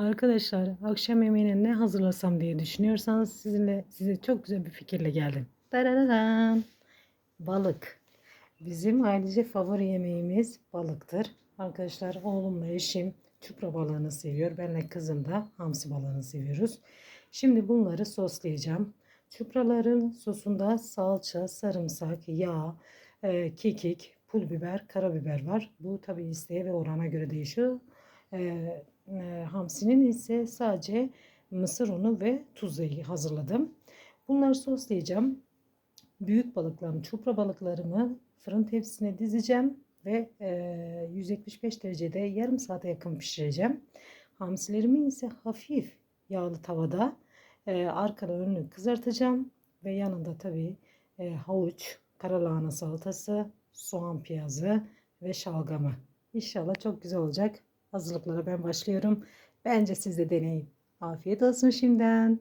Arkadaşlar akşam yemeğine ne hazırlasam diye düşünüyorsanız sizinle size çok güzel bir fikirle geldim. Darararan. Balık. Bizim ailece favori yemeğimiz balıktır. Arkadaşlar oğlumla eşim çupra balığını seviyor. Benle kızım da hamsi balığını seviyoruz. Şimdi bunları soslayacağım. Çupraların sosunda salça, sarımsak, yağ, e, kekik, pul biber, karabiber var. Bu tabi isteğe ve orana göre değişiyor. E, e, hamsinin ise sadece mısır unu ve tuzla hazırladım. Bunları soslayacağım. Büyük balıklarımı, çupra balıklarımı fırın tepsisine dizeceğim ve e, 175 derecede yarım saate yakın pişireceğim. Hamsilerimi ise hafif yağlı tavada e, arkalı önlü kızartacağım ve yanında tabii e, havuç, karalahana salatası, soğan piyazı ve şalgamı. İnşallah çok güzel olacak. Hazırlıklara ben başlıyorum. Bence siz de deneyin. Afiyet olsun şimdiden.